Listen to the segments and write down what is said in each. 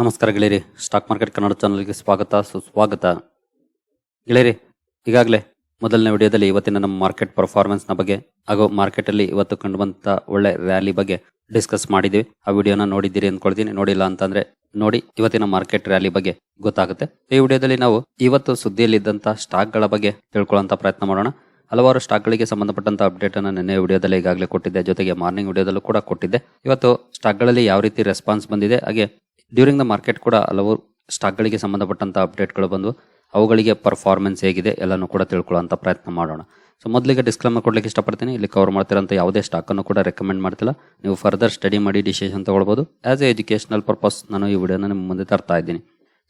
ನಮಸ್ಕಾರ ಗೆಳೆಯರಿ. Stock market Kannada ಚಾನಲ್ಗೆ ಸ್ವಾಗತ, ಸುಸ್ವಾಗತ. ಗೆಳೆಯರಿ, ಈಗಾಗಲೇ ಮೊದಲನೇ ವಿಡಿಯೋದಲ್ಲಿ ಇವತ್ತಿನ ನಮ್ಮ ಮಾರ್ಕೆಟ್ ಪರ್ಫಾರ್ಮೆನ್ಸ್ನ ಬಗ್ಗೆ ಹಾಗೂ ಮಾರ್ಕೆಟಲ್ಲಿ ಇವತ್ತು ಕಂಡುಬಂತ ಒಳ್ಳೆ ರ್ಯಾಲಿ ಬಗ್ಗೆ ಡಿಸ್ಕಸ್ ಮಾಡಿದ್ದೀವಿ. ಆ ವಿಡಿಯೋನ ನೋಡಿದ್ದೀರಿ ಅಂದ್ಕೊಳ್ತೀನಿ ನೋಡಿಲ್ಲ ಅಂತಂದ್ರೆ ನೋಡಿ ಇವತ್ತಿನ ಮಾರ್ಕೆಟ್ ರ್ಯಾಲಿ ಬಗ್ಗೆ ಗೊತ್ತಾಗುತ್ತೆ. ಈ ವಿಡಿಯೋದಲ್ಲಿ ನಾವು ಇವತ್ತು ಸುದ್ದಿಯಲ್ಲಿದ್ದಂಥ ಸ್ಟಾಕ್ಗಳ ಬಗ್ಗೆ ತಿಳ್ಕೊಳ್ಳೋಂಥ ಪ್ರಯತ್ನ ಮಾಡೋಣ. ಹಲವಾರು ಸ್ಟಾಕ್ಗಳಿಗೆ ಸಂಬಂಧಪಟ್ಟಂತ ಅಪ್ಡೇಟ್ ಅನ್ನು ನಿನ್ನೆ ವಿಡಿಯೋದಲ್ಲಿ ಈಗಾಗಲೇ ಕೊಟ್ಟಿದ್ದೆ. ಜೊತೆಗೆ ಮಾರ್ನಿಂಗ್ ವಿಡಿಯೋದಲ್ಲೂ ಕೂಡ ಕೊಟ್ಟಿದ್ದೆ. ಇವತ್ತು ಸ್ಟಾಕ್ಗಳಲ್ಲಿ ಯಾವ ರೀತಿ ರೆಸ್ಪಾನ್ಸ್ ಬಂದಿದೆ, ಹಾಗೆ ಡ್ಯೂರಿಂಗ್ ದ ಮಾರ್ಕೆಟ್ ಕೂಡ ಹಲವು ಸ್ಟಾಕ್ಗಳಿಗೆ ಸಂಬಂಧಪಟ್ಟಂತ ಅಪ್ಡೇಟ್ಗಳು ಬಂದು, ಅವುಗಳಿಗೆ ಪರ್ಫಾರ್ಮೆನ್ಸ್ ಹೇಗಿದೆ ಎಲ್ಲನೂ ಕೂಡ ತಿಳ್ಕೊಳ್ಳೋಂಥ ಪ್ರಯತ್ನ ಮಾಡೋಣ. ಸೊ ಮೊದಲಿಗೆ ಡಿಸ್ಕ್ಲೇಮರ್ ಕೊಡ್ಲಿಕ್ಕೆ ಇಷ್ಟಪಡ್ತೀನಿ. ಇಲ್ಲಿ ಕವರ್ ಮಾಡ್ತಿರೋಂಥ ಯಾವುದೇ ಸ್ಟಾಕ್ ಅನ್ನು ಕೂಡ ರೆಕಮೆಂಡ್ ಮಾಡ್ತಿಲ್ಲ. ನೀವು ಫರ್ದರ್ ಸ್ಟಡಿ ಮಾಡಿ ಡಿಸಿಷನ್ ತಗೊಳ್ಬೋದು. ಆ್ಯಸ್ ಎ ಎಜುಕೇಷನಲ್ ಪರ್ಪಸ್ ನಾನು ಈ ವಿಡಿಯೋನ ನಿಮ್ಮ ಮುಂದೆ ತರ್ತಾ ಇದ್ದೀನಿ.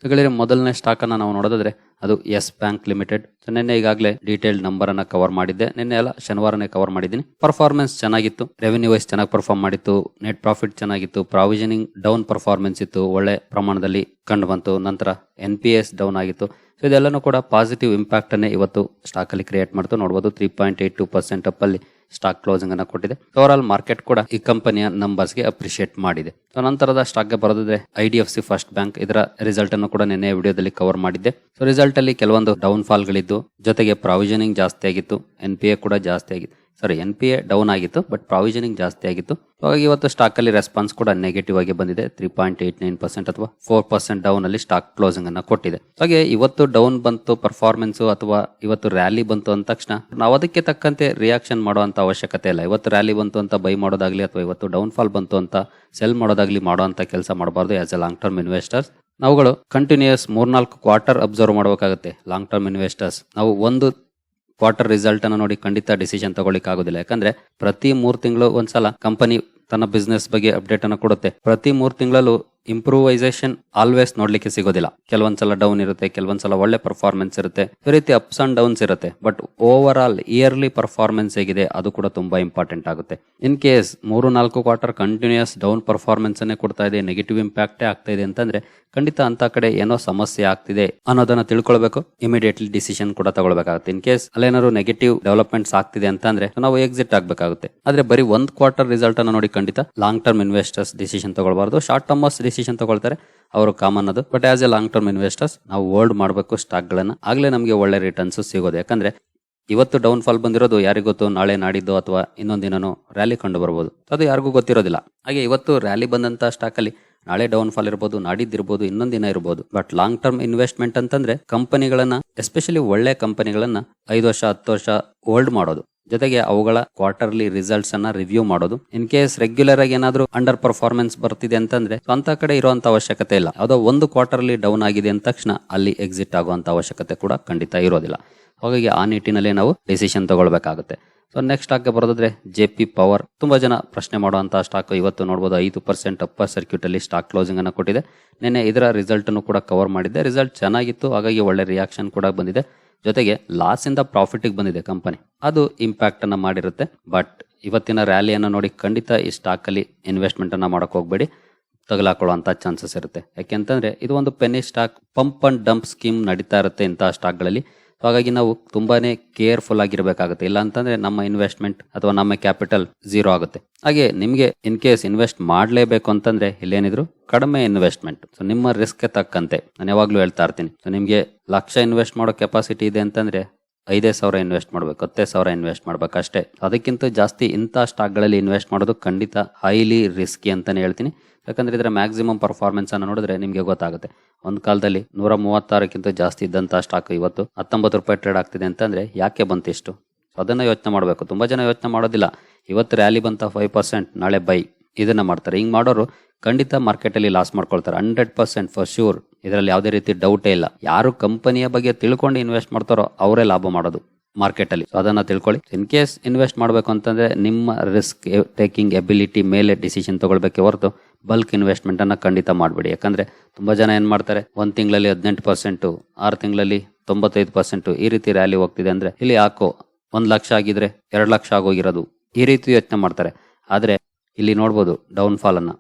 ಸೊ ಮೊದಲನೇ ಸ್ಟಾಕನ್ನು ನಾವು ನೋಡೋದಾದ್ರೆ ಅದು ಎಸ್ ಬ್ಯಾಂಕ್ ಲಿಮಿಟೆಡ್. ಸೊ ನಿನ್ನೆ ಈಗಾಗಲೇ ಡೀಟೇಲ್ಡ್ ನಂಬರ್ ಕವರ್ ಮಾಡಿದ್ದೆ. ನಿನ್ನೆ ಎಲ್ಲ ಶನಿವಾರನೇ ಕವರ್ ಮಾಡಿದ್ದೀನಿ. ಪರ್ಫಾರ್ಮೆನ್ಸ್ ಚೆನ್ನಾಗಿತ್ತು. ರೆವೆನ್ಯೂ ವೈಸ್ ಚೆನ್ನಾಗಿ ಪರ್ಫಾರ್ಮ್ ಮಾಡಿತ್ತು. ನೆಟ್ ಪ್ರಾಫಿಟ್ ಚೆನ್ನಾಗಿತ್ತು. ಪ್ರಾವಿಷನಿಂಗ್ ಡೌನ್ ಪರ್ಫಾರ್ಮೆನ್ಸ್ ಇತ್ತು. ಒಳ್ಳೆ ಪ್ರಮಾಣದಲ್ಲಿ ಕಂಡು ಬಂತು. ನಂತರ ಎನ್ ಪಿ ಎಸ್ ಡೌನ್ ಆಗಿತ್ತು. ಸೊ ಇದೆಲ್ಲನೂ ಕೂಡ ಪಾಸಿಟಿವ್ ಇಂಪ್ಯಾಕ್ಟ್ ಅನ್ನೇ ಇವತ್ತು ಸ್ಟಾಕ್ ಅಲ್ಲಿ ಕ್ರಿಯೇಟ್ ಮಾಡ್ತು. ನೋಡಬಹುದು three point eight two percent up ಅಲ್ಲಿ ಸ್ಟಾಕ್ ಕ್ಲೋಸಿಂಗ್ ಅನ್ನ ಕೊಟ್ಟಿದೆ. ಓವರ್ ಆಲ್ ಮಾರ್ಕೆಟ್ ಕೂಡ ಈ ಕಂಪನಿಯ ನಂಬರ್ಸ್ಗೆ ಅಪ್ರಿಶಿಯೇಟ್ ಮಾಡಿದೆ. ಸೊ ನಂತರದ ಸ್ಟಾಕ್ಗೆ ಬರೋದಿದ್ರೆ I D F C first bank ಇದರ ರಿಸಲ್ಟ್ ಅನ್ನು ಕೂಡ ನಿನ್ನೆ ವಿಡಿಯೋದಲ್ಲಿ ಕವರ್ ಮಾಡಿದ್ದೆ. ಸೊ ರಿಸಲ್ಟ್ ಅಲ್ಲಿ ಕೆಲವೊಂದು ಡೌನ್ ಫಾಲ್ ಗಳಿದ್ದು, ಜೊತೆಗೆ ಪ್ರಾವಿಷನಿಂಗ್ ಜಾಸ್ತಿ ಆಗಿತ್ತು ಎನ್ ಪಿ ಎ ಕೂಡ ಜಾಸ್ತಿ ಆಗಿತ್ತು sorry N P A down ಆಗಿತ್ತು ಬಟ್ ಪ್ರಾವಿಷನಿಂಗ್ ಜಾಸ್ತಿ ಆಗಿತ್ತು. ಹಾಗಾಗಿ ಇವತ್ತು ಸ್ಟಾಕ್ ಅಲ್ಲಿ ರೆಸ್ಪಾನ್ಸ್ ಕೂಡ ನೆಗೆಟಿವ್ ಆಗಿ ಬಂದಿದೆ three point eight nine percent ಅಥವಾ ಫೋರ್ ಪರ್ಸೆಂಟ್ ಡೌನ್ ಅಲ್ಲಿ ಸ್ಟಾಕ್ ಕ್ಲೋಸಿಂಗ್ ಅನ್ನ ಕೊಟ್ಟಿದೆ. ಹಾಗೆ ಇವತ್ತು ಡೌನ್ ಬಂತು ಪರ್ಫಾರ್ಮೆನ್ಸ್ ಅಥವಾ ಇವತ್ತು ರ್ಯಾಲಿ ಬಂತು ಅಂದ ತಕ್ಷಣ ನಾವು ಅದಕ್ಕೆ ತಕ್ಕಂತೆ ರಿಯಾಕ್ಷನ್ ಮಾಡುವಂತ ಅವಶ್ಯಕತೆ ಇಲ್ಲ. ಇವತ್ತು ರ್ಯಾಲಿ ಬಂತು ಅಂತ ಬೈ ಮಾಡೋದಾಗ್ಲಿ ಅಥವಾ ಇವತ್ತು ಡೌನ್ ಫಾಲ್ ಬಂತು ಅಂತ ಸೆಲ್ ಮಾಡೋದಾಗ್ಲಿ ಮಾಡುವಂತ ಕೆಲಸ ಮಾಡಬಾರ್ದು as a long term investors ನಾವುಗಳು ಕಂಟಿನ್ಯೂಸ್ ಮೂರ್ನಾಲ್ಕು ಕ್ವಾರ್ಟರ್ ಅಬ್ಸರ್ವ್ ಮಾಡಬೇಕಾಗುತ್ತೆ ಲಾಂಗ್ ಟರ್ಮ್ ಇನ್ವೆಸ್ಟರ್ಸ್ ನಾವು ಒಂದು ಕ್ವಾರ್ಟರ್ ರಿಸಲ್ಟ್ ಅನ್ನು ನೋಡಿ ಖಂಡಿತ ಡಿಸಿಷನ್ ತಗೊಳ್ಳಿಕ್ ಆಗೋದಿಲ್ಲ ಯಾಕಂದ್ರೆ ಪ್ರತಿ ಮೂರ್ ತಿಂಗಳು ಒಂದ್ಸಲ ಕಂಪನಿ ತನ್ನ ಬಿಸ್ನೆಸ್ ಬಗ್ಗೆ ಅಪ್ಡೇಟ್ ಅನ್ನು ಕೊಡುತ್ತೆ. ಪ್ರತಿ ಮೂರ್ ತಿಂಗಳಲ್ಲೂ ಇಂಪ್ರೂವೈಸೇಷನ್ ಆಲ್ವೇಸ್ ನೋಡ್ಲಿಕ್ಕೆ ಸಿಗೋದಿಲ್ಲ. ಕೆಲವೊಂದ್ಸಲ ಡೌನ್ ಇರುತ್ತೆ ಕೆಲವೊಂದ್ಸಲ ಒಳ್ಳೆ ಪರ್ಫಾರ್ಮೆನ್ಸ್ ಇರುತ್ತೆ. ಈ ರೀತಿ ಅಪ್ಸ್ ಅಂಡ್ ಡೌನ್ಸ್ ಇರುತ್ತೆ. But over all yearly performance ಹೇಗಿದೆ, ಅದು ಕೂಡ ತುಂಬಾ ಇಂಪಾರ್ಟೆಂಟ್ ಆಗುತ್ತೆ. ಇನ್ ಕೇಸ್ ಮೂರು, ನಾಲ್ಕು ಕ್ವಾರ್ಟರ್ ಕಂಟಿನ್ಯೂಸ್ ಡೌನ್ ಪರ್ಫಾರ್ಮೆನ್ಸ್ ಅನ್ನೇ ಕೊಡ್ತಾ ಇದೆ ನೆಗೆಟಿವ್ ಇಂಪ್ಯಾಕ್ಟೇ ಆಗ್ತಾ ಇದೆ ಅಂತಂದ್ರೆ, ಖಂಡಿತ ಅಂತ ಕಡೆ ಏನೋ ಸಮಸ್ಯೆ ಆಗ್ತಿದೆ ಅನ್ನೋದನ್ನ ತಿಳ್ಕೊಳ್ಬೇಕು. ಇಮಿಡಿಯೇಟ್ಲಿ ಡಿಸಿಷನ್ ಕೂಡ ತಗೊಳ್ಬೇಕಾಗುತ್ತೆ. ಇನ್ ಕೇಸ್ ಅಲ್ಲೇನಾದ್ರು ನೆಗೆಟಿವ್ ಡೆವಲಪ್ಮೆಂಟ್ಸ್ ಆಗ್ತಿದೆ ಅಂತಂದ್ರೆ ನಾವು ಎಕ್ಸಿಟ್ ಆಗಬೇಕಾಗುತ್ತೆ. ಆದ್ರೆ ಬರೀ ಒಂದ್ ಕ್ವಾರ್ಟರ್ ರಿಸಲ್ಟ್ ಅನ್ನ ನೋಡಿ ಖಂಡಿತ ಲಾಂಗ್ ಟರ್ಮ್ ಇನ್ವೆಸ್ಟರ್ಸ್ ಡಿಸಿಷನ್ ತಗೊಳ್ಬಾರ್ದು. ಶಾರ್ಟ್ ಟರ್ಮಸ್ ಡಿಸಿಷನ್ ತಗೊಳ್ತಾರೆ. ಅವರು ಕಾಮನ್ ಅದು. But as a long term investors ನಾವು ಹೋಲ್ಡ್ ಮಾಡಬೇಕು ಸ್ಟಾಕ್ ಆಗಲೇ ನಮಗೆ ಒಳ್ಳೆ ರಿಟರ್ನ್ಸ್ ಸಿಗೋದು. ಯಾಕಂದ್ರೆ ಇವತ್ತು ಡೌನ್ ಫಾಲ್ ಬಂದಿರೋದು ಯಾರಿಗೂ ಗೊತ್ತು? ನಾಳೆ ನಾಡಿದ್ದು ಅಥವಾ ಇನ್ನೊಂದಿನೂ ರ್ಯಾಲಿ ಕಂಡು ಬರ್ಬೋದು. ಅದು ಯಾರಿಗೂ ಗೊತ್ತಿರೋದಿಲ್ಲ. ಹಾಗೆ ಇವತ್ತು ರ್ಯಾಲಿ ಬಂದಂತ ಸ್ಟಾಕ್ ಅಲ್ಲಿ ನಾಳೆ ಡೌನ್ ಫಾಲ್ ಇರ್ಬೋದು ನಾಡಿದ್ದಿರ್ಬೋದು ದಿನ ಇರ್ಬೋದು. ಬಟ್ ಲಾಂಗ್ ಟರ್ಮ್ ಇನ್ವೆಸ್ಟ್ಮೆಂಟ್ ಅಂತಂದ್ರೆ ಕಂಪನಿಗಳನ್ನ ಎಸ್ಪೆಷಲಿ ಒಳ್ಳೆ ಕಂಪನಿಗಳನ್ನ ಐದು ವರ್ಷ, ಹತ್ತು ವರ್ಷ ಹೋಲ್ಡ್ ಮಾಡೋದು. ಜೊತೆಗೆ ಅವುಗಳ ಕ್ವಾರ್ಟರ್ಲಿ ರಿಸಲ್ಟ್ಸ್ ಅನ್ನ ರಿವ್ಯೂ ಮಾಡೋದು. ಇನ್ ಕೇಸ್ ರೆಗ್ಯುಲರ್ ಆಗಿ ಏನಾದರೂ ಅಂಡರ್ ಪರ್ಫಾರ್ಮೆನ್ಸ್ ಬರ್ತಿದೆ ಅಂತಂದ್ರೆ ಸ್ವಂತ ಕಡೆ ಇರುವಂತ ಅವಶ್ಯಕತೆ ಇಲ್ಲ. ಯಾವುದೋ ಒಂದು ಕ್ವಾರ್ಟರ್ಲಿ ಡೌನ್ ಆಗಿದೆ ಅಂದ ತಕ್ಷಣ ಅಲ್ಲಿ ಎಕ್ಸಿಟ್ ಆಗುವಂತ ಅವಶ್ಯಕತೆ ಕೂಡ ಖಂಡಿತ ಇರೋದಿಲ್ಲ. ಹಾಗಾಗಿ ಆ ನಿಟ್ಟಿನಲ್ಲಿ ನಾವು ಡಿಸಿಷನ್ ತಗೊಳ್ಬೇಕಾಗುತ್ತೆ. ಸೊ ನೆಕ್ಸ್ಟ್ ಸ್ಟಾಕ್ಗೆ ಬರೋದಾದ್ರೆ ಜೆ ಪಿ ಪವರ್ ತುಂಬಾ ಜನ ಪ್ರಶ್ನೆ ಮಾಡುವಂತ ಸ್ಟಾಕ್ ಇವತ್ತು ನೋಡಬಹುದು ಐದು ಪರ್ಸೆಂಟ್ ಅಪ್ಪರ್ ಸರ್ಕ್ಯೂಟ್ ಅಲ್ಲಿ ಸ್ಟಾಕ್ ಕ್ಲೋಸಿಂಗ್ ಅನ್ನು ಕೊಟ್ಟಿದೆ. ನಿನ್ನೆ ಇದರ ರಿಸಲ್ಟ್ ಅನ್ನು ಕೂಡ ಕವರ್ ಮಾಡಿದ್ದೆ. ರಿಸಲ್ಟ್ ಚೆನ್ನಾಗಿತ್ತು. ಹಾಗಾಗಿ ಒಳ್ಳೆ ರಿಯಾಕ್ಷನ್ ಕೂಡ ಬಂದಿದೆ. ಜೊತೆಗೆ ಲಾಸ್ ಇಂದ ಪ್ರಾಫಿಟ್ ಬಂದಿದೆ ಕಂಪನಿ ಅದು ಇಂಪ್ಯಾಕ್ಟ್ ಅನ್ನ ಮಾಡಿರುತ್ತೆ. ಬಟ್ ಇವತ್ತಿನ ರ್ಯಾಲಿಯನ್ನು ನೋಡಿ ಖಂಡಿತ ಈ ಸ್ಟಾಕ್ ಅಲ್ಲಿ ಇನ್ವೆಸ್ಟ್ಮೆಂಟ್ ಅನ್ನ ಮಾಡಕ್ ಹೋಗ್ಬೇಡಿ. ತಗಲಾಕೊಳ್ಳುವಂತ ಚಾನ್ಸಸ್ ಇರುತ್ತೆ. ಯಾಕೆಂತಂದ್ರೆ ಇದು ಒಂದು penny stock pump and dump scheme ನಡೀತಾ ಇರುತ್ತೆ ಇಂತಹ ಸ್ಟಾಕ್ಗಳಲ್ಲಿ ಹಾಗಾಗಿ ನಾವು ತುಂಬಾನೇ ಕೇರ್ಫುಲ್ ಆಗಿರಬೇಕಾಗುತ್ತೆ. ಇಲ್ಲ ಅಂತಂದ್ರೆ ನಮ್ಮ ಇನ್ವೆಸ್ಟ್ಮೆಂಟ್ ಅಥವಾ ನಮ್ಮ ಕ್ಯಾಪಿಟಲ್ ಝೀರೋ ಆಗುತ್ತೆ. ಹಾಗೆ ನಿಮಗೆ ಇನ್ ಕೇಸ್ ಇನ್ವೆಸ್ಟ್ ಮಾಡಲೇಬೇಕು ಅಂತಂದ್ರೆ ಇಲ್ಲೇನಿದ್ರು ಕಡಿಮೆ ಇನ್ವೆಸ್ಟ್ಮೆಂಟ್. ಸೊ, ನಿಮ್ಮ ರಿಸ್ಕ್ ತಕ್ಕಂತೆ. ನಾನು ಯಾವಾಗ್ಲೂ ಹೇಳ್ತಾ ಇರ್ತೀನಿ. ಸೊ, ನಿಮಗೆ ಲಕ್ಷ ಇನ್ವೆಸ್ಟ್ ಮಾಡೋ ಕೆಪಾಸಿಟಿ ಇದೆ ಅಂತಂದ್ರೆ ಐದೇ ಸಾವಿರ ಇನ್ವೆಸ್ಟ್ ಮಾಡ್ಬೇಕು, ಹತ್ತೇ ಸಾವಿರ ಇನ್ವೆಸ್ಟ್ ಮಾಡ್ಬೇಕು ಅಷ್ಟೇ. ಅದಕ್ಕಿಂತ ಜಾಸ್ತಿ ಇಂಥ ಸ್ಟಾಕ್ಗಳಲ್ಲಿ ಇನ್ವೆಸ್ಟ್ ಮಾಡೋದು ಖಂಡಿತ ಹೈಲಿ ರಿಸ್ಕಿ ಅಂತಲೇ ಹೇಳ್ತೀನಿ. ಯಾಕಂದ್ರೆ ಇದರ ಮ್ಯಾಕ್ಸಿಮಮ್ ಪರ್ಫಾರ್ಮೆನ್ಸ್ ಅನ್ನು ನೋಡಿದ್ರೆ ನಿಮಗೆ ಗೊತ್ತಾಗುತ್ತೆ. ಒಂದು ಕಾಲದಲ್ಲಿ ನೂರ ಮೂವತ್ತಾರಕ್ಕಿಂತ ಜಾಸ್ತಿ ಇದ್ದಂತಹ ಸ್ಟಾಕ್ ಇವತ್ತು ಹತ್ತೊಂಬತ್ತು ರೂಪಾಯಿ ಟ್ರೇಡ್ ಆಗ್ತಿದೆ ಅಂತಂದ್ರೆ ಯಾಕೆ ಬಂತು ಇಷ್ಟು? ಸೊ ಅದನ್ನ ಯೋಚನೆ ಮಾಡಬೇಕು. ತುಂಬಾ ಜನ ಯೋಚನೆ ಮಾಡೋದಿಲ್ಲ. ಇವತ್ತು ರ್ಯಾಲಿ ಬಂತ ಫೈವ್ ಪರ್ಸೆಂಟ್ ನಾಳೆ ಬೈ ಇದನ್ನ ಮಾಡ್ತಾರೆ. ಹಿಂಗೆ ಮಾಡೋರು ಖಂಡಿತ ಮಾರ್ಕೆಟ್ ಅಲ್ಲಿ ಲಾಸ್ ಮಾಡ್ಕೊಳ್ತಾರೆ. ಹಂಡ್ರೆಡ್ ಪರ್ಸೆಂಟ್ ಫಾರ್ ಶ್ಯೂರ್ ಇದರಲ್ಲಿ ಯಾವುದೇ ರೀತಿ ಡೌಟೇ ಇಲ್ಲ. ಯಾರು ಕಂಪನಿಯ ಬಗ್ಗೆ ತಿಳ್ಕೊಂಡು ಇನ್ವೆಸ್ಟ್ ಮಾಡ್ತಾರೋ ಅವರೇ ಲಾಭ ಮಾಡೋದು ಮಾರ್ಕೆಟ್ ಅಲ್ಲಿ. ಅದನ್ನು ಅದನ್ನ ತಿಳ್ಕೊಳ್ಳಿ. ಇನ್ ಕೇಸ್ ಇನ್ವೆಸ್ಟ್ ಮಾಡಬೇಕು ಅಂತಂದ್ರೆ ನಿಮ್ಮ ರಿಸ್ಕ್ ಟೇಕಿಂಗ್ ಎಬಿಲಿಟಿ ಮೇಲೆ ಡಿಸಿಷನ್ ತಗೊಳ್ಬೇಕೆ ಹೊರತು ಬಲ್ಕ್ ಇನ್ವೆಸ್ಟ್ಮೆಂಟ್ ಅನ್ನ ಖಂಡಿತ ಮಾಡಬೇಡಿ. ಯಾಕಂದ್ರೆ ತುಂಬಾ ಜನ ಏನು ಮಾಡ್ತಾರೆ, ಒಂದು ತಿಂಗಳಲ್ಲಿ ಹದಿನೆಂಟು ಪರ್ಸೆಂಟ್, ಆರು ತಿಂಗಳಲ್ಲಿ ತೊಂಬತ್ತೈದು ಪರ್ಸೆಂಟ್ ಈ ರೀತಿ ರ್ಯಾಲಿ ಹೋಗ್ತಿದೆ ಅಂದ್ರೆ ಇಲ್ಲಿ ಹಾಕೋ ಒಂದು ಲಕ್ಷ ಆಗಿದ್ರೆ ಎರಡು ಲಕ್ಷ ಆಗೋಗಿರೋದು ಈ ರೀತಿ ಯೋಚನೆ ಮಾಡ್ತಾರೆ. ಆದರೆ ಇಲ್ಲಿ ನೋಡ್ಬೋದು ಡೌನ್ ಫಾಲ್ ಅನ್ನ.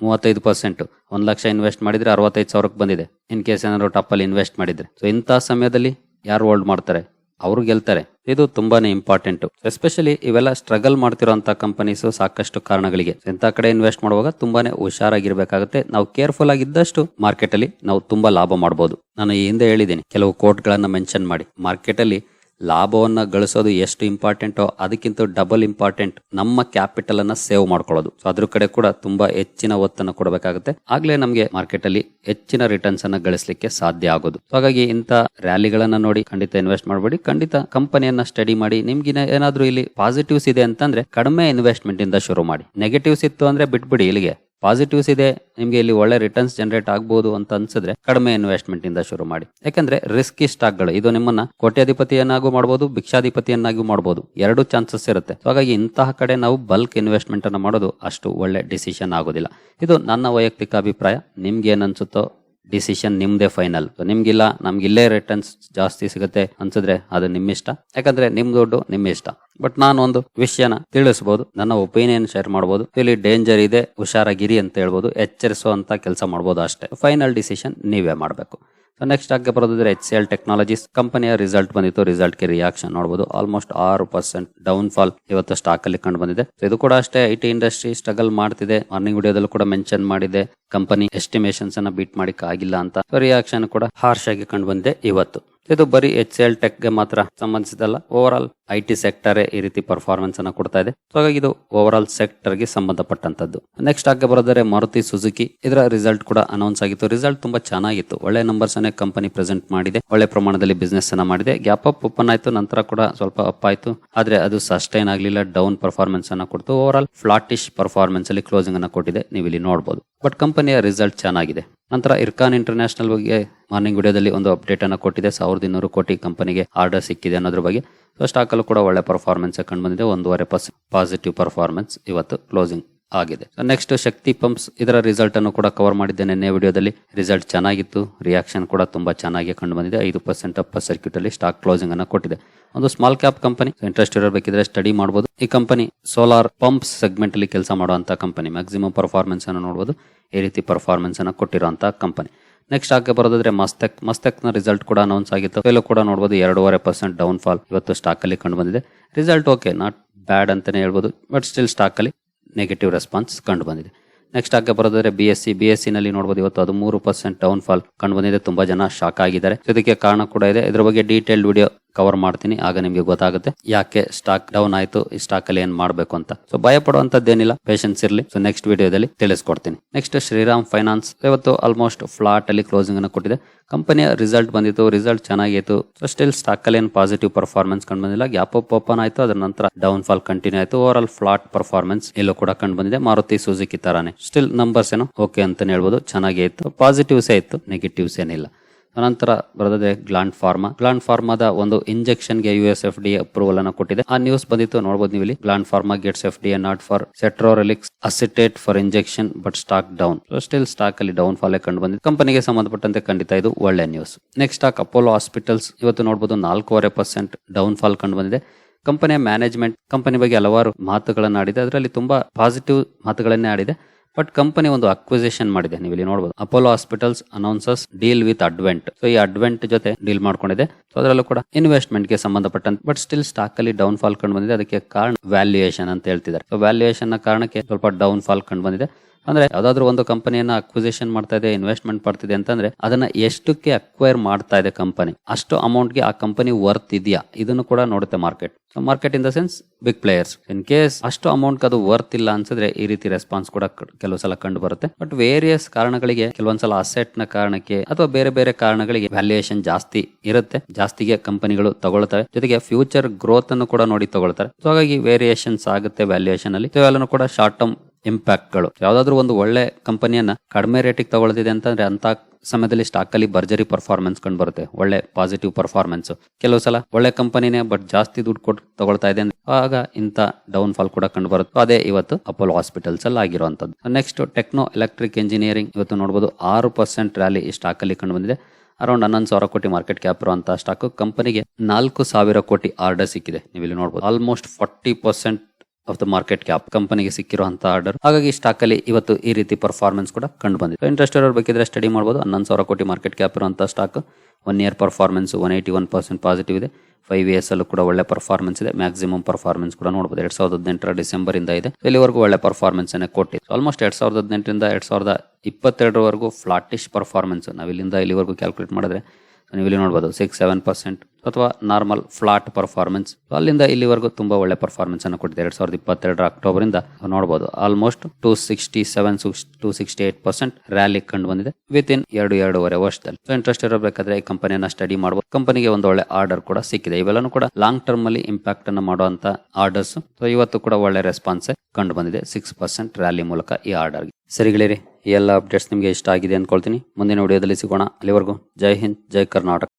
ಮೂವತ್ತೈದು ಪರ್ಸೆಂಟು, ಒಂದು ಲಕ್ಷ ಇನ್ವೆಸ್ಟ್ ಮಾಡಿದ್ರೆ ಅರವತ್ತೈದು ಸಾವಿರಕ್ಕೆ ಬಂದಿದೆ. ಇನ್ ಕೇಸ್ ಏನಾದ್ರು ಟಪ್ಪಲ್ಲಿ ಇನ್ವೆಸ್ಟ್ ಮಾಡಿದ್ರೆ. ಸೊ ಇಂಥ ಸಮಯದಲ್ಲಿ ಯಾರು ಹೋಲ್ಡ್ ಮಾಡ್ತಾರೆ? ಅವರು ಗೆಲ್ತಾರೆ. ಇದು ತುಂಬಾನೇ ಇಂಪಾರ್ಟೆಂಟ್ ಎಸ್ಪೆಷಲಿ ಇವೆಲ್ಲ ಸ್ಟ್ರಗಲ್ ಮಾಡ್ತಿರೋಂತ ಕಂಪನೀಸ್ ಸಾಕಷ್ಟು ಕಾರಣಗಳಿಗೆ. ಎಂತ ಕಡೆ ಇನ್ವೆಸ್ಟ್ ಮಾಡುವಾಗ ತುಂಬಾನೇ ಹುಷಾರಾಗಿರ್ಬೇಕಾಗುತ್ತೆ. ನಾವು ಕೇರ್ಫುಲ್ ಆಗಿದ್ದಷ್ಟು ಮಾರ್ಕೆಟ್ ಅಲ್ಲಿ ನಾವು ತುಂಬಾ ಲಾಭ ಮಾಡಬಹುದು ನಾನು ಈ ಹಿಂದೆ ಹೇಳಿದ್ದೀನಿ. ಕೆಲವು ಕೋಟ್ ಗಳನ್ನ ಮೆನ್ಷನ್ ಮಾಡಿ. ಮಾರ್ಕೆಟ್ ಅಲ್ಲಿ ಲಾಭವನ್ನ ಗಳಿಸೋದು ಎಷ್ಟು ಇಂಪಾರ್ಟೆಂಟೋ ಅದಕ್ಕಿಂತ ಡಬಲ್ ಇಂಪಾರ್ಟೆಂಟ್ ನಮ್ಮ ಕ್ಯಾಪಿಟಲ್ ಅನ್ನ ಸೇವ್ ಮಾಡ್ಕೊಳ್ಳೋದು. ಸೊ ಅದ್ರ ಕಡೆ ಕೂಡ ತುಂಬಾ ಹೆಚ್ಚಿನ ಒತ್ತನ್ನು ಕೊಡಬೇಕಾಗುತ್ತೆ. ಆಗ್ಲೇ ನಮಗೆ ಮಾರ್ಕೆಟ್ ಅಲ್ಲಿ ಹೆಚ್ಚಿನ ರಿಟರ್ನ್ಸ್ ಅನ್ನ ಗಳಿಸಲಿಕ್ಕೆ ಸಾಧ್ಯ ಆಗೋದು. ಹಾಗಾಗಿ ಇಂಥ ರ್ಯಾಲಿಗಳನ್ನ ನೋಡಿ ಖಂಡಿತ ಇನ್ವೆಸ್ಟ್ ಮಾಡಬೇಡಿ. ಖಂಡಿತ ಕಂಪನಿಯನ್ನ ಸ್ಟಡಿ ಮಾಡಿ ನಿಮ್ಗಿನ ಏನಾದ್ರೂ ಇಲ್ಲಿ ಪಾಸಿಟಿವ್ಸ್ ಇದೆ ಅಂತಂದ್ರೆ ಕಡಿಮೆ ಇನ್ವೆಸ್ಟ್ಮೆಂಟ್ ಇಂದ ಶುರು ಮಾಡಿ. ನೆಗೆಟಿವ್ಸ್ ಇತ್ತು ಅಂದ್ರೆ ಬಿಟ್ಬಿಡಿ ಇಲ್ಲಿಗೆ. ಪಾಸಿಟಿವ್ಸ್ ಇದೆ, ನಿಮಗೆ ಇಲ್ಲಿ ಒಳ್ಳೆ ರಿಟರ್ನ್ಸ್ ಜನರೇಟ್ ಆಗ್ಬೋದು ಅಂತ ಅನ್ಸಿದ್ರೆ ಕಡಿಮೆ ಇನ್ವೆಸ್ಟ್ಮೆಂಟ್ ಇಂದ ಶುರು ಮಾಡಿ. ಯಾಕಂದ್ರೆ ರಿಸ್ಕಿ ಸ್ಟಾಕ್ಗಳು ಇದು ನಿಮ್ಮನ್ನ ಕೋಟ್ಯಾಧಿಪತಿಯನ್ನಾಗೂ ಮಾಡಬಹುದು ಭಿಕ್ಷಾಧಿಪತಿಯನ್ನಾಗೂ ಮಾಡಬಹುದು ಎರಡು ಚಾನ್ಸಸ್ ಇರುತ್ತೆ. ಹಾಗಾಗಿ ಇಂತಹ ಕಡೆ ನಾವು ಬಲ್ಕ್ ಇನ್ವೆಸ್ಟ್ಮೆಂಟ್ ಅನ್ನು ಮಾಡೋದು ಅಷ್ಟು ಒಳ್ಳೆ ಡಿಸಿಷನ್ ಆಗೋದಿಲ್ಲ. ಇದು ನನ್ನ ವೈಯಕ್ತಿಕ ಅಭಿಪ್ರಾಯ, ನಿಮ್ಗೆ ಏನ್ ಅನ್ಸುತ್ತೋ ಡಿಸಿಷನ್ ನಿಮ್ದೇ ಫೈನಲ್. ನಿಮ್ಗಿಲ್ಲ ನಮ್ಗೆ ಇಲ್ಲೇ ರಿಟರ್ನ್ಸ್ ಜಾಸ್ತಿ ಸಿಗುತ್ತೆ ಅನ್ಸಿದ್ರೆ ಅದು ನಿಮ್ಮಿಷ್ಟ. ಯಾಕಂದ್ರೆ ನಿಮ್ ದುಡ್ಡು ನಿಮ್ಮ ಇಷ್ಟ ಬಟ್ ನಾನು ಒಂದು ವಿಷಯನ ತಿಳಿಸಬಹುದು ನನ್ನ ಒಪಿನಿಯನ್ ಶೇರ್ ಮಾಡಬಹುದು ಇಲ್ಲಿ ಡೇಂಜರ್ ಇದೆ, ಹುಷಾರಾಗಿರಿ ಅಂತ ಹೇಳ್ಬೋದು ಎಚ್ಚರಿಸುವಂತ ಕೆಲಸ ಮಾಡಬಹುದು ಅಷ್ಟೇ. ಫೈನಲ್ ಡಿಸಿಷನ್ ನೀವೇ ಮಾಡಬೇಕು. ಸೊ ನೆಕ್ಸ್ಟ್ ಆಗಿ ಬರೋದಿದ್ರೆ ಎಚ್ ಸಿ ಎಲ್ ಟೆಕ್ನಾಲಜೀಸ್ ಕಂಪನಿಯ ರಿಸಲ್ಟ್ ಬಂದಿತ್ತು. ರಿಸಲ್ಟ್ಗೆ ರಿಯಾಕ್ಷನ್ ನೋಡಬಹುದು ಆಲ್ಮೋಸ್ಟ್ ಆರು ಪರ್ಸೆಂಟ್ ಡೌನ್ ಫಾಲ್ ಇವತ್ತು ಸ್ಟಾಕ್ ಅಲ್ಲಿ ಕಂಡು ಬಂದಿದೆ. ಇದು ಕೂಡ ಅಷ್ಟೇ ಐ ಟಿ ಇಂಡಸ್ಟ್ರಿ ಸ್ಟ್ರಗಲ್ ಮಾಡ್ತಿದೆ. ಮಾರ್ನಿಂಗ್ ವಿಡಿಯೋದಲ್ಲೂ ಕೂಡ ಮೆನ್ಷನ್ ಮಾಡಿದೆ. ಕಂಪನಿ ಎಸ್ಟಿಮೇಷನ್ಸ್ ಅನ್ನ ಬೀಟ್ ಮಾಡಿಕ್ ಆಗಿಲ್ಲ ಅಂತ ರಿಯಾಕ್ಷನ್ ಕೂಡ ಹಾರ್ಶ್ ಆಗಿ ಕಂಡು ಬಂದಿದೆ ಇವತ್ತು. ಇದು ಬರೀ ಎಚ್ ಎಲ್ ಟೆಕ್ಗೆ ಮಾತ್ರ ಸಂಬಂಧಿಸಿದಲ್ಲ over all I T sector ಈ ರೀತಿ ಪರ್ಫಾರ್ಮೆನ್ಸ್ ಅನ್ನ ಕೊಡ್ತಾ ಇದೆ. ಹಾಗಾಗಿ ಇದು ಓವರ್ ಆಲ್ ಸೆಕ್ಟರ್ಗೆ ಸಂಬಂಧಪಟ್ಟಂತದ್ದು ನೆಕ್ಸ್ಟ್ ಆಗಿ ಬರೋದರೆ ಮಾರುತಿ ಸುಜುಕಿ. ಇದರ ರಿಸಲ್ಟ್ ಕೂಡ ಅನೌನ್ಸ್ ಆಗಿತ್ತು. ರಿಸಲ್ಟ್ ತುಂಬಾ ಚೆನ್ನಾಗಿತ್ತು. ಒಳ್ಳೆ ನಂಬರ್ಸ್ ಅನ್ನೇ ಕಂಪನಿ ಪ್ರೆಸೆಂಟ್ ಮಾಡಿದೆ. ಒಳ್ಳೆ ಪ್ರಮಾಣದಲ್ಲಿ ಬಿಸ್ನೆಸ್ ಅನ್ನ ಮಾಡಿದೆ. ಗ್ಯಾಪ್ ಅಪ್ ಓಪನ್ ಆಯ್ತು. ನಂತರ ಕೂಡ ಸ್ವಲ್ಪ ಅಪ್ ಆಯ್ತು. ಆದ್ರೆ ಅದು ಸಸ್ಟೈನ್ ಆಗಲಿಲ್ಲ. ಡೌನ್ ಪರ್ಫಾರ್ಮೆನ್ಸ್ ಅನ್ನ ಕೊಡ್ತು. ಓವರ್ ಆಲ್ ಫ್ಲಾಟಿಶ್ ಪರ್ಫಾರ್ಮೆನ್ಸ್ ಅಲ್ಲಿ ಕ್ಲೋಸಿಂಗ್ ಅನ್ನ ಕೊಟ್ಟಿದೆ. ನೀವು ಇಲ್ಲಿ ನೋಡಬಹುದು ಬಟ್ ಕಂಪನಿಯ ರಿಸಲ್ಟ್ ಚೆನ್ನಾಗಿದೆ. ನಂತರ ಇರ್ಕಾನ್ ಇಂಟರ್ನ್ಯಾಷನಲ್ ಬಗ್ಗೆ ಮಾರ್ನಿಂಗ್ ವಿಡಿಯೋದಲ್ಲಿ ಒಂದು ಅಪ್ಡೇಟ್ ಅನ್ನ ಕೊಟ್ಟಿದೆ. ಸಾವಿರದ ಇನ್ನೂರು ಕೋಟಿ ಕಂಪನಿಗೆ ಆರ್ಡರ್ ಸಿಕ್ಕಿದೆ ಅನ್ನೋದ್ರ ಬಗ್ಗೆ. ಸೊ ಸ್ಟಾಕಲ್ಲೂ ಕೂಡ ಒಳ್ಳೆ ಪರ್ಫಾರ್ಮೆನ್ಸ್ ಕಂಡು ಬಂದಿದೆ ಒಂದೂವರೆ ಪರ್ಸೆಂಟ್ ಪಾಸಿಟಿವ್ ಪರ್ಫಾರ್ಮೆನ್ಸ್ ಇವತ್ತು ಕ್ಲೋಸಿಂಗ್ ಆಗಿದೆ. ನೆಕ್ಸ್ಟ್ ಶಕ್ತಿ ಪಂಪ್ಸ್ ಇದರ ರಿಸಲ್ಟ್ ಅನ್ನು ಕೂಡ ಕವರ್ ಮಾಡಿದ್ದೆ ನಿನ್ನೆ ವಿಡಿಯೋದಲ್ಲಿ. ರಿಸಲ್ಟ್ ಚೆನ್ನಾಗಿತ್ತು. ರಿಯಾಕ್ಷನ್ ಕೂಡ ತುಂಬಾ ಚೆನ್ನಾಗಿ ಕಂಡು ಬಂದಿದೆ ಐದು ಪರ್ಸೆಂಟ್ ಅಪ್ಪ ಸರ್ಕ್ಯೂಟ್ ಅಲ್ಲಿ ಸ್ಟಾಕ್ ಕ್ಲೋಸಿಂಗ್ ಅನ್ನು ಕೊಟ್ಟಿದೆ. ಒಂದು ಸ್ಮಾಲ್ ಕ್ಯಾಪ್ ಕಂಪನಿ ಇಂಟ್ರೆಸ್ಟ್ ಇರಬೇಕಿದ್ರೆ ಸ್ಟಡಿ ಮಾಡಬಹುದು ಈ ಕಂಪನಿ ಸೋಲಾರ್ ಪಂಪ್ಸ್ ಸೆಗ್ಮೆಂಟ್ ಅಲ್ಲಿ ಕೆಲಸ ಮಾಡುವಂತ ಕಂಪನಿ ಮ್ಯಾಕ್ಸಿಮಮ್ ಪರ್ಫಾರ್ಮೆನ್ಸ್ ಅನ್ನು ನೋಡಬಹುದು ಈ ರೀತಿ ಪರ್ಫಾರ್ಮೆನ್ಸ್ ಅನ್ನು ಕೊಟ್ಟಿರುವಂತ ಕಂಪನಿ ನೆಕ್ಸ್ಟ್ ಆಗಿ ಬರೋದಾದ್ರೆ ಮಸ್ತಕ್ ಮಸ್ತಕ್ನ ರಿಸಲ್ಟ್ ಕೂಡ ಅನೌನ್ಸ್ ಆಗಿತ್ತು. ಇಲ್ಲೂ ಕೂಡ ನೋಡಬಹುದು ಎರಡೂವರೆ ಪರ್ಸೆಂಟ್ ಡೌನ್ ಫಾಲ್ ಇವತ್ತು ಸ್ಟಾಕ್ ಅಲ್ಲಿ ಕಂಡು ಬಂದಿದೆ. ರಿಸಲ್ಟ್ ಓಕೆ ನಾಟ್ ಬ್ಯಾಡ್ ಅಂತಾನೆ ಹೇಳ್ಬೋದು ಬಟ್ ಸ್ಟಿಲ್ ಸ್ಟಾಕ್ ಅಲ್ಲಿ ನೆಗೆಟಿವ್ ರೆಸ್ಪಾನ್ಸ್ ಕಂಡು ಬಂದಿದೆ. ನೆಕ್ಸ್ಟ್ ಆಗ ಬರೋದಾದ್ರೆ B S C B S C ನಲ್ಲಿ ನೋಡಬಹುದು ಇವತ್ತು ಅದು ಮೂರು ಪರ್ಸೆಂಟ್ ಡೌನ್ ಫಾಲ್ ಕಂಡು ಬಂದಿದೆ. ತುಂಬಾ ಜನ ಶಾಕ್ ಆಗಿದ್ದಾರೆ. ಇದಕ್ಕೆ ಕಾರಣ ಕೂಡ ಇದೆ. ಇದ್ರ ಬಗ್ಗೆ ಡೀಟೇಲ್ ವಿಡಿಯೋ ಕವರ್ ಮಾಡ್ತೀನಿ, ಆಗ ನಿಮ್ಗೆ ಗೊತ್ತಾಗುತ್ತೆ ಯಾಕೆ ಸ್ಟಾಕ್ ಡೌನ್ ಆಯ್ತು, ಈ ಸ್ಟಾಕ್ ಅಲ್ಲಿ ಏನ್ ಮಾಡ್ಬೇಕು ಅಂತ. ಸೊ ಭಯ ಪಡುವಂತದ್ದೇನಿಲ್ಲ ಪೇಷನ್ಸ್ ಇರಲಿ. ಸೊ ನೆಕ್ಸ್ಟ್ ವಿಡಿಯೋದಲ್ಲಿ ತಿಳಿಸ್ಕೊಡ್ತೀನಿ. ನೆಕ್ಸ್ಟ್ ಶ್ರೀರಾಮ್ ಫೈನಾನ್ಸ್ ಇವತ್ತು ಆಲ್ಮೋಸ್ಟ್ ಫ್ಲಾಟ್ ಅಲ್ಲಿ ಕ್ಲೋಸಿಂಗ್ ಅನ್ನು ಕೊಟ್ಟಿದೆ. ಕಂಪನಿಯ ರಿಸಲ್ಟ್ ಬಂದಿತ್ತು ರಿಸಲ್ಟ್ ಚೆನ್ನಾಗಿತ್ತು ಸೊ ಸ್ಟಿಲ್ ಸ್ಟಾಕ್ ಅಲ್ಲಿ ಏನು ಪಾಸಿಟಿವ್ ಪರ್ಫಾರ್ಮೆನ್ಸ್ ಕಂಡು ಬಂದಿಲ್ಲ. ಗ್ಯಾಪ್ ಅಪ್ ಓಪನ್ ಆಯ್ತು, ಅದರ ನಂತರ ಡೌನ್ ಫಾಲ್ ಕಂಟಿನ್ಯೂ ಆಯ್ತು. ಓವರ್ ಆಲ್ ಫ್ಲಾಟ್ ಪರ್ಫಾರ್ಮೆನ್ಸ್ ಎಲ್ಲೂ ಕೂಡ ಕಂಡು ಬಂದಿದೆ. ಮಾರುತಿ ಸುಜುಕಿ ತರಾನೇ. ಸ್ಟಿಲ್ ನಂಬರ್ಸ್ ಏನು ಓಕೆ ಅಂತ ಹೇಳ್ಬೋದು. ಚೆನ್ನಾಗೇ ಇತ್ತು. ಪಾಸಿಟಿವ್ಸೇ ಇತ್ತು ನೆಗೆಟಿವ್ಸ್ ಏನಿಲ್ಲ. ಅನಂತರ ಬರೆದಿದೆ ಗ್ಲಾಂಡ್ ಫಾರ್ಮಾ. ಗ್ಲಾಂಡ್ ಫಾರ್ಮಾದ ಒಂದು ಇಂಜೆಕ್ಷನ್ಗೆ U S F D approval ಅನ್ನು ಕೊಟ್ಟಿದೆ. ಆ ನ್ಯೂಸ್ ಬಂದಿತ್ತು ನೋಡಬಹುದು ನೀವು ಇಲ್ಲಿ Gland pharma gets F D nod for cetrorelix acetate for injection but stock down. Still stock ಅಲ್ಲಿ ಡೌನ್ ಫಾಲ್ ಕಂಡು ಬಂದಿದೆ ಕಂಪನಿಗೆ ಸಂಬಂಧಪಟ್ಟಂತೆ ಖಂಡಿತ ಇದು ಒಳ್ಳೆ news. Next stock Apollo hospitals. ಇವತ್ತು ನೋಡಬಹುದು ನಾಲ್ಕೂವರೆ ಪರ್ಸೆಂಟ್ ಡೌನ್ ಫಾಲ್ ಕಂಡು ಬಂದಿದೆ ಕಂಪನಿಯ ಮ್ಯಾನೇಜ್ಮೆಂಟ್, ಕಂಪನಿ ಬಗ್ಗೆ ಹಲವಾರು ಮಾತುಗಳನ್ನು ಆಡಿದೆ ಅದರಲ್ಲಿ ತುಂಬಾ ಪಾಸಿಟಿವ್ ಮಾತುಗಳನ್ನೇ ಆಡಿದೆ. ಬಟ್ ಕಂಪನಿ ಒಂದು ಅಕ್ವಿಸೇಷನ್ ಮಾಡಿದೆ, ನೀವು ಇಲ್ಲಿ ನೋಡಬಹುದು Apollo hospitals announces deal with Advent so ಈ ಅಡ್ವೆಂಟ್ ಜೊತೆ ಡೀಲ್ ಮಾಡ್ಕೊಂಡಿದೆ. ಸೊ ಅದರಲ್ಲೂ ಕೂಡ ಇನ್ವೆಸ್ಟ್ಮೆಂಟ್ಗೆ ಸಂಬಂಧಪಟ್ಟಂತೆ ಬಟ್ ಸ್ಟಿಲ್ ಸ್ಟಾಕ್ ಅಲ್ಲಿ ಡೌನ್ ಫಾಲ್ ಕಂಡು ಬಂದಿದೆ. ಅದಕ್ಕೆ ಕಾರಣ ವ್ಯಾಲ್ಯೂಯೇಷನ್ ಅಂತ ಹೇಳ್ತಿದ್ದಾರೆ. ಸೊ ವ್ಯಾಲ್ಯೂಯೇಷನ್ನ ಕಾರಣಕ್ಕೆ ಸ್ವಲ್ಪ ಡೌನ್ ಫಾಲ್ ಕಂಡು ಬಂದಿದೆ. ಅಂದ್ರೆ ಯಾವ್ದಾದ್ರು ಒಂದು ಕಂಪನಿಯನ್ನ ಅಕ್ವಿಸೇಷನ್ ಮಾಡ್ತಾ ಇದೆ ಇನ್ವೆಸ್ಟ್ಮೆಂಟ್ ಮಾಡ್ತಿದೆ ಅಂತಂದ್ರೆ ಅದನ್ನ ಎಷ್ಟಕ್ಕೆ ಅಕ್ವೈರ್ ಮಾಡ್ತಾ ಇದೆ ಕಂಪನಿ ಅಷ್ಟು ಅಮೌಂಟ್ಗೆ ಆ ಕಂಪನಿ ವರ್ತ್ ಇದೆಯಾ? ಇದನ್ನು ಕೂಡ ನೋಡುತ್ತೆ market market in the sense big players in case ಅಷ್ಟು ಅಮೌಂಟ್ ಅದು ವರ್ತ್ ಇಲ್ಲ ಅನ್ಸಿದ್ರೆ ಈ ರೀತಿ ರೆಸ್ಪಾನ್ಸ್ ಕೂಡ ಕೆಲವು ಸಲ ಕಂಡು ಬರುತ್ತೆ. ಬಟ್ ವೇರಿಯಸ್ ಕಾರಣಗಳಿಗೆ, ಕೆಲವೊಂದ್ಸಲ ಅಸೆಟ್ನ ಕಾರಣಕ್ಕೆ ಅಥವಾ ಬೇರೆ ಬೇರೆ ಕಾರಣಗಳಿಗೆ ವ್ಯಾಲ್ಯೂಯೇಷನ್ ಜಾಸ್ತಿ ಇರುತ್ತೆ. ಜಾಸ್ತಿಗೆ ಕಂಪನಿಗಳು ತಗೊಳ್ತವೆ ಜೊತೆಗೆ ಫ್ಯೂಚರ್ ಗ್ರೋತ್ ಅನ್ನು ಕೂಡ ನೋಡಿ ತಗೊಳ್ತಾರೆ. ಸೊ ಹಾಗಾಗಿ ವೇರಿಯೇಷನ್ಸ್ ಆಗುತ್ತೆ ವ್ಯಾಲ್ಯೂಯೇಷನ್ ಅಲ್ಲಿ. ಇವೆಲ್ಲನೂ ಕೂಡ ಶಾರ್ಟ್ ಟರ್ಮ್ ಇಂಪ್ಯಾಕ್ಟ್ಗಳು. ಯಾವ್ದಾದ್ರು ಒಂದು ಒಳ್ಳೆ ಕಂಪನಿಯನ್ನ ಕಡಿಮೆ ರೇಟಿಗೆ ತಗೊಳ್ತಿದೆ ಅಂತಂದ್ರೆ ಅಂತ ಸಮಯದಲ್ಲಿ ಸ್ಟಾಕ್ ಅಲ್ಲಿ ಭರ್ಜರಿ ಪರ್ಫಾರ್ಮೆನ್ಸ್ ಕಂಡು ಬರುತ್ತೆ. ಒಳ್ಳೆ ಪಾಸಿಟಿವ್ ಪರ್ಫಾರ್ಮೆನ್ಸ್ ಕೆಲವು ಸಲ ಒಳ್ಳೆ ಕಂಪನಿನೇ ಬಟ್ ಜಾಸ್ತಿ ದುಡ್ಡು ಕೊಟ್ಟು ತಗೊಳ್ತಾ ಇದೆ ಆಗ ಇಂತ ಡೌನ್ ಫಾಲ್ ಕೂಡ ಕಂಡು ಬರುತ್ತೆ. ಅದೇ ಇವತ್ತು ಅಪೋಲೋ ಹಾಸ್ಪಿಟಲ್ಸ್ ಅಲ್ಲಿ ಆಗಿರುವಂತದ್ದು ನೆಕ್ಸ್ಟ್ ಟೆಕ್ನೋ ಎಲೆಕ್ಟ್ರಿಕ್ ಇಂಜಿನಿಯರಿಂಗ್ ಇವತ್ತು ನೋಡಬಹುದು ಆರು ಪರ್ಸೆಂಟ್ ರ್ಯಾಲಿ ಈ ಸ್ಟಾಕ್ ಅಲ್ಲಿ ಕಂಡು ಬಂದಿದೆ. ಅರೌಂಡ್ ಹನ್ನೊಂದು ಸಾವಿರ ಕೋಟಿ ಮಾರ್ಕೆಟ್ ಕ್ಯಾಪ್ ಇರುವಂತಹ ಸ್ಟಾಕ್ ಕಂಪನಿಗೆ ನಾಲ್ಕು ಸಾವಿರ ಕೋಟಿ ಆರ್ಡರ್ ಸಿಕ್ಕಿದೆ. ನೀವು ಇಲ್ಲಿ ನೋಡಬಹುದು almost forty percent of the market cap ಕಂಪನಿಗೆ ಸಿಕ್ಕಿರುವಂತಹ ಆರ್ಡರ್ ಹಾಗಾಗಿ ಸ್ಟಾಕ್ ಅಲ್ಲಿ ಇವತ್ತು ಈ ರೀತಿ ಪರ್ಫಾರ್ಮೆನ್ಸ್ ಕೂಡ ಕಂಡು ಬಂದಿದೆ. ಇಂಟ್ರೆಸ್ಟ್ ಇರೋರು ಬೇಕಿದ್ರೆ ಸ್ಟಡಿ ಮಾಡಬಹುದು ಹನ್ನೊಂದು ಸಾವಿರ ಕೋಟಿ ಮಾರ್ಕೆಟ್ ಕ್ಯಾಪ್ ಇರುವಂತಹ stock one year performance one eighty one percent positive ಇದೆ. ಫೈವ್ ಇಯರ್ಸ್ ಅಲ್ಲೂ ಕೂಡ ಒಳ್ಳೆ ಪರ್ಫಾರ್ಮೆನ್ಸ್ ಇದೆ. ಮ್ಯಾಕ್ಸಿಮಮ್ ಪರ್ಫಾರ್ಮೆನ್ಸ್ ಕೂಡ ನೋಡಬಹುದು ಎರಡ್ ಸಾವಿರದ ಹದಿನೆಂಟರ ಡಿಸೆಂಬರ್ ಇಂದ ಇದೆ. ಇಲ್ಲಿವರೆಗೂ ಒಳ್ಳೆ ಪರ್ಫಾರ್ಮೆನ್ಸ್ ಅನ್ನ ಕೊಟ್ಟಿದೆ ಆಲ್ಮೋಸ್ಟ್ ಎರಡ್ ಸಾವಿರದ ಹದಿನೆಂಟರಿಂದ ಎರಡ್ ಸಾವಿರದ ಇಪ್ಪತ್ತೆರಡರವರೆಗೂ ಫ್ಲಾಟಿಶ್ ಪರ್ಫಾರ್ಮೆನ್ಸ್ ನಾವು ಇಲ್ಲಿಂದ ಇಲ್ಲಿವರೆಗೂ ಕ್ಯಾಲ್ಕುಲೇಟ್ ಮಾಡಿದ್ರೆ ನೀವು ಇಲ್ಲಿ ನೋಡಬಹುದು ಸಿಕ್ಸ್ ಸೆವೆನ್ ಪರ್ಸೆಂಟ್ ಅಥವಾ ನಾರ್ಮಲ್ ಫ್ಲಾಟ್ ಪರ್ಫಾರ್ಮೆನ್ಸ್ ಅಲ್ಲಿಂದ ಇಲ್ಲಿವರೆಗೂ ತುಂಬಾ ಒಳ್ಳೆ ಪರ್ಫಾರ್ಮೆನ್ಸ್ ಅನ್ನು ಕೊಟ್ಟಿದೆ. ಎರಡ್ ಸಾವಿರದ ಇಪ್ಪತ್ತೆರಡರ ಅಕ್ಟೋಬರ್ ಇಂದ ನೋಡಬಹುದು almost two sixty seven two sixty eight percent rally ಕಂಡು ಬಂದಿದೆ. ವಿತ್ ಇನ್ ಎರಡು, ಎರಡೂವರೆ ವರ್ಷದಲ್ಲಿ. ಸೊ ಇಂಟ್ರೆಸ್ಟ್ ಇರಬೇಕಾದ್ರೆ ಈ ಕಂಪನಿಯನ್ನ ಸ್ಟಡಿ ಮಾಡಬಹುದು ಕಂಪನಿಗೆ ಒಂದು ಒಳ್ಳೆ ಆರ್ಡರ್ ಕೂಡ ಸಿಕ್ಕಿದೆ. ಇವೆಲ್ಲನೂ ಕೂಡ ಲಾಂಗ್ ಟರ್ಮ್ ಅಲ್ಲಿ ಇಂಪ್ಯಾಕ್ಟ್ ಅನ್ನು ಮಾಡುವಂತ ಆರ್ಡರ್ಸ್ ಸೊ ಇವತ್ತು ಕೂಡ ಒಳ್ಳೆ ರೆಸ್ಪಾನ್ಸ್ ಕಂಡು ಬಂದಿದೆ. ಸಿಕ್ಸ್ ಪರ್ಸೆಂಟ್ ರ್ಯಾಲಿ ಮೂಲಕ ಈ ಆರ್ಡರ್ ಸರಿಗಳಿರಿ ಎಲ್ಲ ಅಪ್ಡೇಟ್ಸ್ ನಿಮಗೆ ಇಷ್ಟ ಆಗಿದೆ ಅನ್ಕೊಳ್ತೀನಿ ಮುಂದಿನ ವಿಡಿಯೋದಲ್ಲಿ ಸಿಗೋಣ. ಅಲ್ಲಿವರೆಗೂ ಜೈ ಹಿಂದ್, ಜೈ ಕರ್ನಾಟಕ.